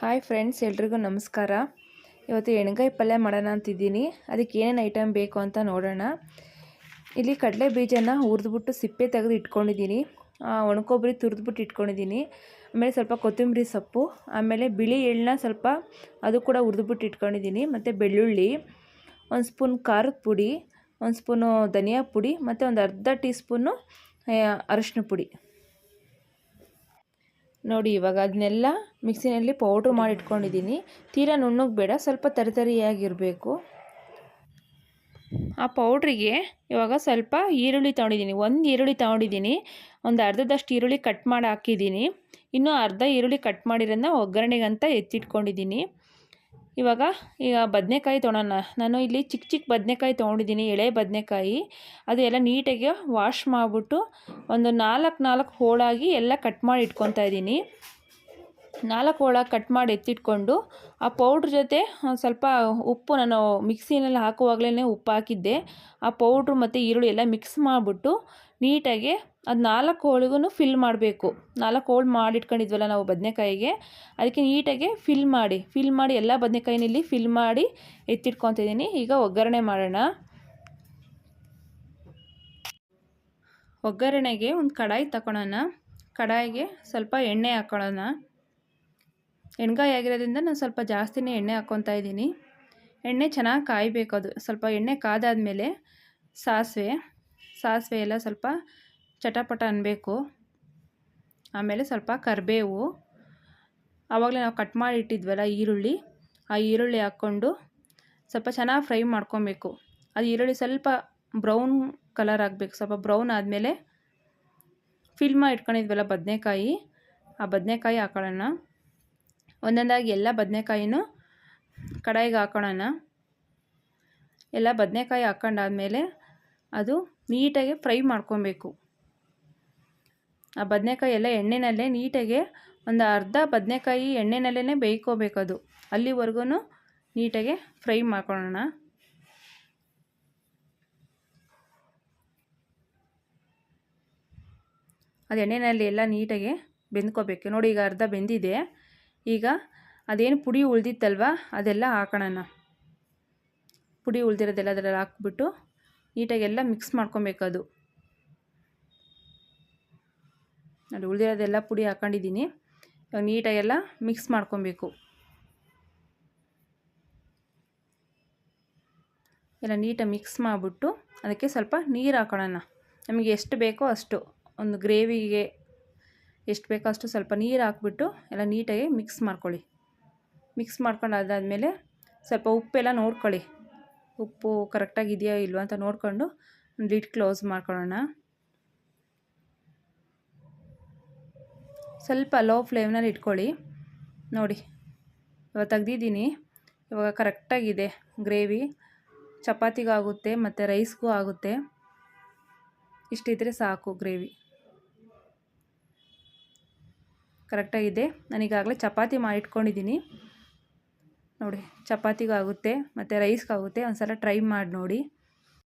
Hi friends ಎಲ್ರಿಗೂ ನಮಸ್ಕಾರ. ಇವತ್ತು ಎಣ್ಗಾಯಿ ಪಲ್ಯ ಮಾಡೋಣ ಅಂತಿದ್ದೀನಿ. ಅದಕ್ಕೆ ಏನೇನು ಐಟಮ್ ಬೇಕು ಅಂತ ನೋಡೋಣ. ಇಲ್ಲಿ ಕಡಲೆ ಬೀಜನ ಹುರಿದ್ಬಿಟ್ಟು ಸಿಪ್ಪೆ ತೆಗೆದು ಇಟ್ಕೊಂಡಿದ್ದೀನಿ. ಒಣಕೊಬ್ಬರಿ ತುರಿದ್ಬಿಟ್ಟು ಇಟ್ಕೊಂಡಿದ್ದೀನಿ. ಆಮೇಲೆ ಸ್ವಲ್ಪ ಕೊತ್ತಂಬರಿ ಸೊಪ್ಪು, ಆಮೇಲೆ ಬಿಳಿ ಎಳ್ಳನ್ನ ಸ್ವಲ್ಪ ಅದು ಕೂಡ ಹುರಿದ್ಬಿಟ್ಟು ಇಟ್ಕೊಂಡಿದ್ದೀನಿ. ಮತ್ತು ಬೆಳ್ಳುಳ್ಳಿ, ಒಂದು ಸ್ಪೂನ್ ಖಾರದ ಪುಡಿ, ಒಂದು ಸ್ಪೂನು ಧನಿಯಾ ಪುಡಿ, ಮತ್ತು ಒಂದು ಅರ್ಧ ಟೀ ಸ್ಪೂನು ಅರಶಿನ ಪುಡಿ. ನೋಡಿ, ಇವಾಗ ಅದನ್ನೆಲ್ಲ ಮಿಕ್ಸಿನಲ್ಲಿ ಪೌಡ್ರ್ ಮಾಡಿ ಇಟ್ಕೊಂಡಿದ್ದೀನಿ ತೀರಾ ನುಣ್ಣಗೆ ಬೇಡ ಸ್ವಲ್ಪ ತರಿತರಿಯಾಗಿರಬೇಕು. ಆ ಪೌಡ್ರಿಗೆ ಇವಾಗ ಸ್ವಲ್ಪ ಈರುಳ್ಳಿ ತೊಗೊಂಡಿದ್ದೀನಿ. ಒಂದು ಈರುಳ್ಳಿ ತೊಗೊಂಡಿದ್ದೀನಿ. ಒಂದು ಅರ್ಧದಷ್ಟು ಈರುಳ್ಳಿ ಕಟ್ ಮಾಡಿ ಹಾಕಿದ್ದೀನಿ. ಇನ್ನೂ ಅರ್ಧ ಈರುಳ್ಳಿ ಕಟ್ ಮಾಡಿರೋದನ್ನ ಒಗ್ಗರಣೆಗಂತ ಎತ್ತಿಟ್ಕೊಂಡಿದ್ದೀನಿ. ಇವಾಗ ಈಗ ಬದನೆಕಾಯಿ ತೊಗೊಳೋಣ ನಾನು ಇಲ್ಲಿ ಚಿಕ್ಕ ಚಿಕ್ಕ ಬದನೆಕಾಯಿ ತೊಗೊಂಡಿದ್ದೀನಿ, ಎಳೆ ಬದನೆಕಾಯಿ. ಅದು ಎಲ್ಲ ನೀಟಾಗಿ ವಾಶ್ ಮಾಡಿಬಿಟ್ಟು ಒಂದು ನಾಲ್ಕು ನಾಲ್ಕು ಹೋಳಾಗಿ ಎಲ್ಲ ಕಟ್ ಮಾಡಿ ಇಟ್ಕೊತಾ ಇದ್ದೀನಿ. ನಾಲ್ಕು ಒಳ ಕಟ್ ಮಾಡಿ ಎತ್ತಿಟ್ಕೊಂಡು, ಆ ಪೌಡ್ರ್ ಜೊತೆ ಸ್ವಲ್ಪ ಉಪ್ಪು ನಾನು ಮಿಕ್ಸಿನಲ್ಲಿ ಹಾಕುವಾಗಲೇ ಉಪ್ಪು ಹಾಕಿದ್ದೆ. ಆ ಪೌಡ್ರು ಮತ್ತು ಈರುಳ್ಳಿ ಎಲ್ಲ ಮಿಕ್ಸ್ ಮಾಡಿಬಿಟ್ಟು ನೀಟಾಗಿ ಅದು ನಾಲ್ಕು ಹೋಳಿಗೂ ಫಿಲ್ ಮಾಡಬೇಕು. ನಾಲ್ಕು ಹೋಳು ಮಾಡಿಟ್ಕೊಂಡಿದ್ವಲ್ಲ ನಾವು ಬದನೆಕಾಯಿಗೆ, ಅದಕ್ಕೆ ನೀಟಾಗಿ ಫಿಲ್ ಮಾಡಿ ಫಿಲ್ ಮಾಡಿ ಎಲ್ಲ ಬದನೆಕಾಯಿನಲ್ಲಿ ಫಿಲ್ ಮಾಡಿ ಎತ್ತಿಟ್ಕೊತಿದ್ದೀನಿ. ಈಗ ಒಗ್ಗರಣೆ ಮಾಡೋಣ. ಒಗ್ಗರಣೆಗೆ ಒಂದು ಕಡಾಯಿ ತಗೊಳ್ಳೋಣ ಕಡಾಯಿಗೆ ಸ್ವಲ್ಪ ಎಣ್ಣೆ ಹಾಕೊಳ್ಳೋಣ. ಎಣ್ಗಾಯಿ ಆಗಿರೋದ್ರಿಂದ ನಾನು ಸ್ವಲ್ಪ ಜಾಸ್ತಿನೇ ಎಣ್ಣೆ ಹಾಕ್ಕೊತಾ ಇದ್ದೀನಿ. ಎಣ್ಣೆ ಚೆನ್ನಾಗಿ ಕಾಯಬೇಕು ಅದು. ಸ್ವಲ್ಪ ಎಣ್ಣೆ ಕಾದಾದಮೇಲೆ ಸಾಸಿವೆ ಸಾಸಿವೆ ಎಲ್ಲ ಸ್ವಲ್ಪ ಚಟಪಟ ಅನ್ನಬೇಕು ಆಮೇಲೆ ಸ್ವಲ್ಪ ಕರಿಬೇವು. ಆವಾಗಲೇ ನಾವು ಕಟ್ ಮಾಡಿ ಇಟ್ಟಿದ್ವಲ್ಲ ಈರುಳ್ಳಿ, ಆ ಈರುಳ್ಳಿ ಹಾಕ್ಕೊಂಡು ಸ್ವಲ್ಪ ಚೆನ್ನಾಗಿ ಫ್ರೈ ಮಾಡ್ಕೊಬೇಕು. ಅದು ಈರುಳ್ಳಿ ಸ್ವಲ್ಪ ಬ್ರೌನ್ ಕಲರ್ ಆಗಬೇಕು. ಸ್ವಲ್ಪ ಬ್ರೌನ್ ಆದಮೇಲೆ ಫಿಲ್ ಮಾಡಿ ಇಟ್ಕೊಂಡಿದ್ವಲ್ಲ ಬದನೆಕಾಯಿ, ಆ ಬದನೆಕಾಯಿ ಹಾಕೊಳ್ಳೋಣ. ಒಂದೊಂದಾಗಿ ಎಲ್ಲ ಬದನೆಕಾಯಿನೂ ಕಡಾಯಿಗೆ ಹಾಕೊಳ್ಳೋಣ ಎಲ್ಲ ಬದನೆಕಾಯಿ ಹಾಕೊಂಡಾದ್ಮೇಲೆ ಅದು ನೀಟಾಗಿ ಫ್ರೈ ಮಾಡ್ಕೊಬೇಕು. ಆ ಬದನೆಕಾಯಿ ಎಲ್ಲ ಎಣ್ಣೆನಲ್ಲೇ ನೀಟಾಗೆ ಒಂದು ಅರ್ಧ ಬದನೆಕಾಯಿ ಎಣ್ಣೆನಲ್ಲೇ ಬೇಯ್ಕೋಬೇಕು ಅದು. ಅಲ್ಲಿವರೆಗೂ ನೀಟಾಗೆ ಫ್ರೈ ಮಾಡ್ಕೊಳ್ಳೋಣ ಅದು ಎಣ್ಣೆನಲ್ಲಿ ಎಲ್ಲ ನೀಟಾಗೆ ಬೆಂದ್ಕೋಬೇಕು. ನೋಡಿ ಈಗ ಅರ್ಧ ಬೆಂದಿದೆ. ಈಗ ಅದೇನು ಪುಡಿ ಉಳ್ದಿತ್ತಲ್ವ? ಅದೆಲ್ಲ ಹಾಕೋಣ ಪುಡಿ ಉಳ್ದಿರೋದೆಲ್ಲ ಅದರಲ್ಲಿ ಹಾಕ್ಬಿಟ್ಟು ನೀಟಾಗೆಲ್ಲ ಮಿಕ್ಸ್ ಮಾಡ್ಕೊಬೇಕದು. ಅದು ಉಳಿದಿರೋದೆಲ್ಲ ಪುಡಿ ಹಾಕೊಂಡಿದ್ದೀನಿ. ಇವಾಗ ನೀಟಾಗೆಲ್ಲ ಮಿಕ್ಸ್ ಮಾಡ್ಕೊಬೇಕು. ಎಲ್ಲ ನೀಟಾಗಿ ಮಿಕ್ಸ್ ಮಾಡಿಬಿಟ್ಟು ಅದಕ್ಕೆ ಸ್ವಲ್ಪ ನೀರು ಹಾಕೊಳ್ಳೋಣ ನಮಗೆ ಎಷ್ಟು ಬೇಕೋ ಅಷ್ಟು. ಒಂದು ಗ್ರೇವಿಗೆ ಎಷ್ಟು ಬೇಕೋ ಅಷ್ಟು ಸ್ವಲ್ಪ ನೀರು ಹಾಕ್ಬಿಟ್ಟು ಎಲ್ಲ ನೀಟಾಗಿ ಮಿಕ್ಸ್ ಮಾಡ್ಕೊಳ್ಳಿ. ಮಿಕ್ಸ್ ಮಾಡ್ಕೊಂಡು ಅದಾದಮೇಲೆ ಸ್ವಲ್ಪ ಉಪ್ಪೆಲ್ಲ ನೋಡ್ಕೊಳ್ಳಿ. ಉಪ್ಪು ಕರೆಕ್ಟಾಗಿ ಇದೆಯೋ ಇಲ್ವೋ ಅಂತ ನೋಡಿಕೊಂಡು ಲಿಟ್ ಕ್ಲೋಸ್ ಮಾಡ್ಕೊಳ್ಳೋಣ. ಸ್ವಲ್ಪ ಲೋ ಫ್ಲೇಮ್ನಲ್ಲಿ ಇಟ್ಕೊಳ್ಳಿ. ನೋಡಿ, ಇವಾಗ ತೆಗ್ದಿದ್ದೀನಿ. ಇವಾಗ ಕರೆಕ್ಟಾಗಿದೆ. ಗ್ರೇವಿ ಚಪಾತಿಗೂ ಆಗುತ್ತೆ, ಮತ್ತು ರೈಸ್ಗೂ ಆಗುತ್ತೆ. ಇಷ್ಟಿದ್ರೆ ಸಾಕು ಗ್ರೇವಿ. ಕರೆಕ್ಟಾಗಿದೆ. ನಾನೀಗಾಗಲೇ ಚಪಾತಿ ಮಾಡಿಟ್ಕೊಂಡಿದ್ದೀನಿ ನೋಡಿ ಚಪಾತಿಗೂ ಆಗುತ್ತೆ ಮತ್ತು ರೈಸ್ಗಾಗುತ್ತೆ ಒಂದು ಸಲ ಟ್ರೈ ಮಾಡಿ ನೋಡಿ.